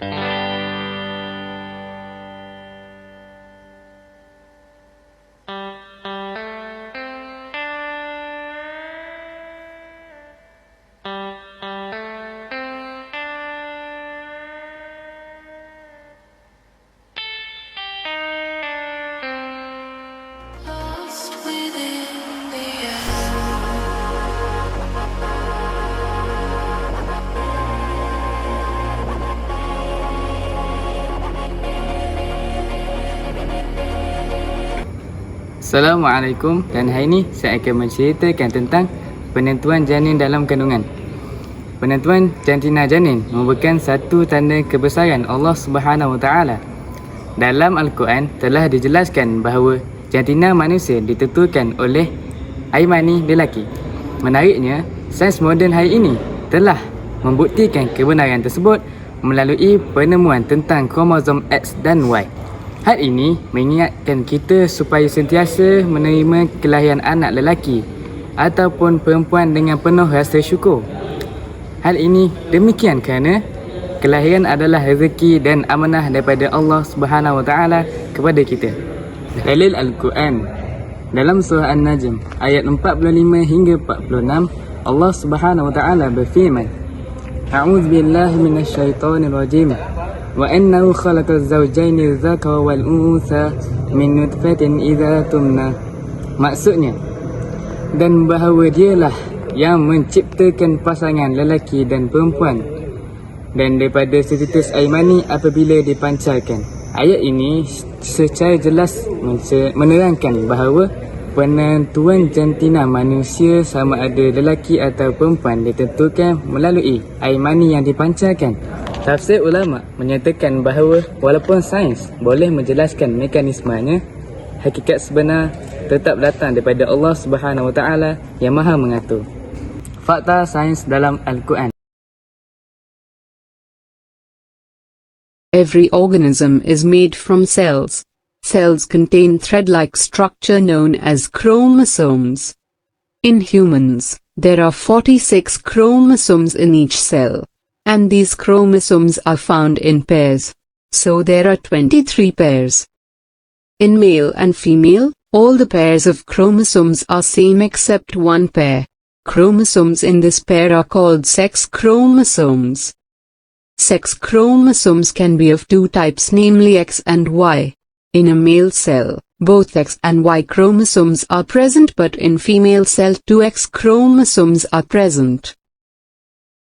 Mm-hmm. Assalamualaikum dan hari ini saya akan menceritakan tentang penentuan janin dalam kandungan. Penentuan jantina janin merupakan satu tanda kebesaran Allah Subhanahu Wa Taala. Dalam Al-Quran telah dijelaskan bahawa jantina manusia ditentukan oleh air mani lelaki. Menariknya, sains moden hari ini telah membuktikan kebenaran tersebut melalui penemuan tentang kromosom X dan Y. Hal ini mengingatkan kita supaya sentiasa menerima kelahiran anak lelaki ataupun perempuan dengan penuh rasa syukur. Hal ini demikian kerana kelahiran adalah rezeki dan amanah daripada Allah Subhanahu Wa Taala kepada kita. Dalil Al-Quran dalam surah An-Najm ayat 45 hingga 46 Allah Subhanahu Wa Taala berfirman Billahi minasyaitonir rajim wa annahu khalaqaz zawjaini dzakara wal untha min nutfatin idza tumna. Maksudnya dan bahawa dialah yang menciptakan pasangan lelaki dan perempuan. Dan daripada setitus air mani apabila dipancarkan. Ayat ini secara jelas menerangkan bahawa penentuan jantina manusia sama ada lelaki atau perempuan ditentukan melalui air mani yang dipancarkan. Tafsir ulama menyatakan bahawa walaupun sains boleh menjelaskan mekanismenya, hakikat sebenar tetap datang daripada Allah Subhanahu Wa Taala yang Maha mengatur. Fakta sains dalam Al-Quran. Every organism is made from cells. Cells contain thread-like structure known as chromosomes. In humans, there are 46 chromosomes in each cell, and these chromosomes are found in pairs. So there are 23 pairs. In male and female, all the pairs of chromosomes are same except one pair. Chromosomes in this pair are called sex chromosomes. Sex chromosomes can be of two types namely X and Y. In a male cell, both X and Y chromosomes are present but in female cell two X chromosomes are present.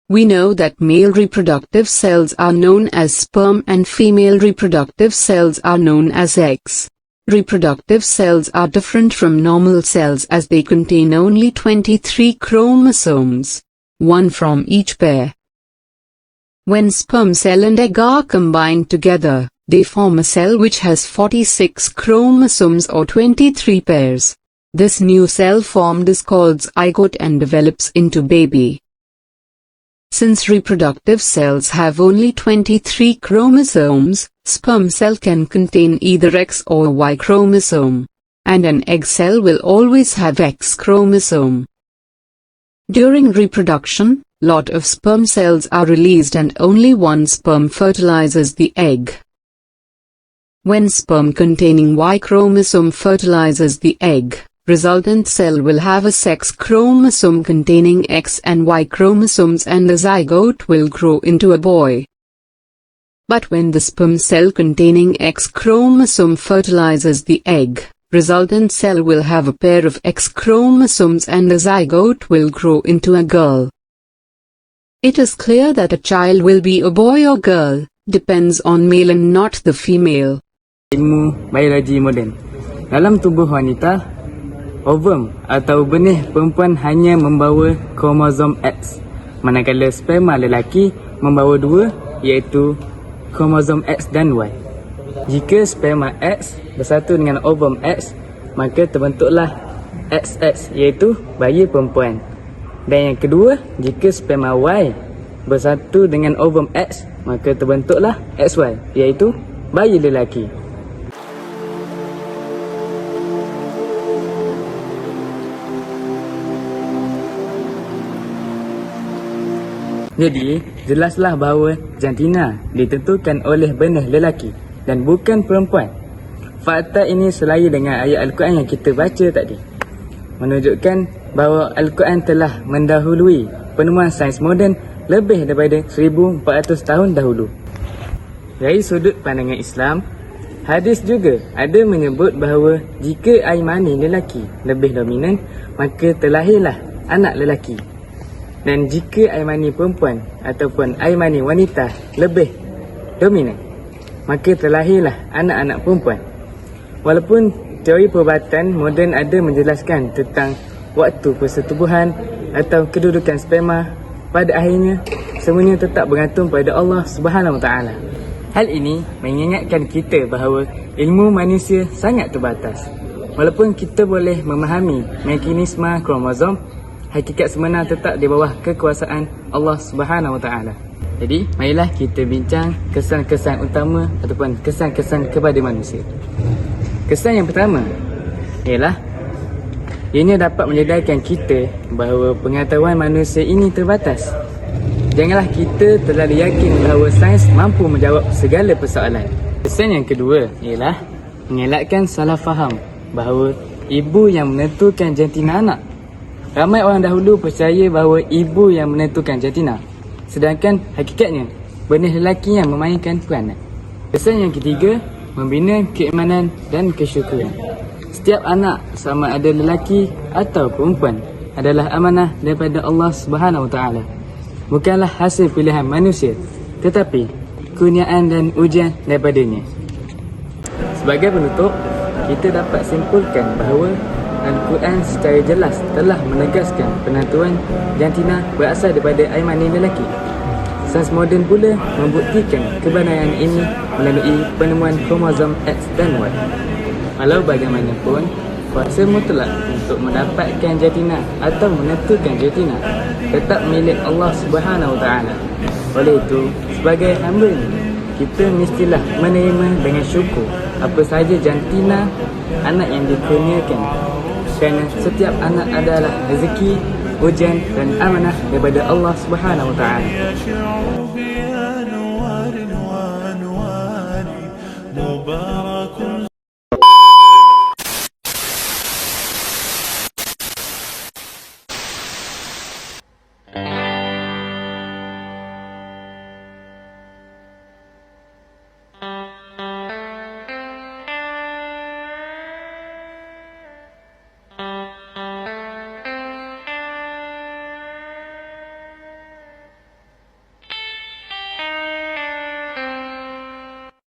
We know that male reproductive cells are known as sperm and female reproductive cells are known as eggs. Reproductive cells are different from normal cells as they contain only 23 chromosomes, one from each pair. When sperm cell and egg are combined together, they form a cell which has 46 chromosomes or 23 pairs. This new cell formed is called zygote and develops into baby. Since reproductive cells have only 23 chromosomes, sperm cell can contain either X or Y chromosome, and an egg cell will always have X chromosome. During reproduction, lot of sperm cells are released and only one sperm fertilizes the egg. When sperm containing Y chromosome fertilizes the egg, resultant cell will have a sex chromosome containing X and Y chromosomes and the zygote will grow into a boy. But when the sperm cell containing X chromosome fertilizes the egg, resultant cell will have a pair of X chromosomes and the zygote will grow into a girl. It is clear that a child will be a boy or girl, depends on male and not the female. Ilmu biologi moden. Dalam tubuh wanita, ovum atau benih perempuan hanya membawa kromosom X, manakala sperma lelaki membawa dua iaitu kromosom X dan Y. Jika sperma X bersatu dengan ovum X, maka terbentuklah XX iaitu bayi perempuan. Dan yang kedua, jika sperma Y bersatu dengan ovum X, maka terbentuklah XY iaitu bayi lelaki. Jadi, jelaslah bahawa jantina ditentukan oleh benih lelaki dan bukan perempuan. Fakta ini selari dengan ayat Al-Quran yang kita baca tadi. Menunjukkan bahawa Al-Quran telah mendahului penemuan sains moden lebih daripada 1400 tahun dahulu. Dari sudut pandangan Islam, hadis juga ada menyebut bahawa jika air mani lelaki lebih dominan, maka terlahirlah anak lelaki. Dan jika air mani perempuan ataupun air mani wanita lebih dominan, maka terlahirlah anak-anak perempuan. Walaupun teori perubatan moden ada menjelaskan tentang waktu persetubuhan atau kedudukan sperma, pada akhirnya semuanya tetap bergantung pada Allah Subhanahu Taala. Hal ini mengingatkan kita bahawa ilmu manusia sangat terbatas. Walaupun kita boleh memahami mekanisme kromosom, hakikat sebenar tetap di bawah kekuasaan Allah Subhanahu Wa Taala. Jadi, marilah kita bincang kesan-kesan utama ataupun kesan-kesan kepada manusia. Kesan yang pertama ialah ianya dapat menyedarkan kita bahawa pengetahuan manusia ini terbatas. Janganlah kita terlalu yakin bahawa sains mampu menjawab segala persoalan. Kesan yang kedua ialah mengelakkan salah faham bahawa ibu yang menentukan jantina anak. Ramai orang dahulu percaya bahawa ibu yang menentukan jantina. Sedangkan hakikatnya benih lelaki yang memainkan peranan. Kesan yang ketiga membina keimanan dan kesyukuran. Setiap anak sama ada lelaki atau perempuan adalah amanah daripada Allah Subhanahu Taala. Bukanlah hasil pilihan manusia, tetapi kurniaan dan ujian daripadanya. Sebagai penutup, kita dapat simpulkan bahawa Al-Quran secara jelas telah menegaskan penentuan jantina berasal daripada air mani lelaki. Sains moden pula membuktikan kebenaran ini melalui penemuan kromosom X dan Y. Walau bagaimanapun, kuasa mutlak untuk mendapatkan jantina atau menentukan jantina tetap milik Allah Subhanahu Taala. Oleh itu, sebagai hamba kita mestilah menerima dengan syukur apa sahaja jantina anak yang dikurniakan kerana setiap anak adalah rezeki, ujian dan amanah daripada Allah Subhanahu Wa Taala.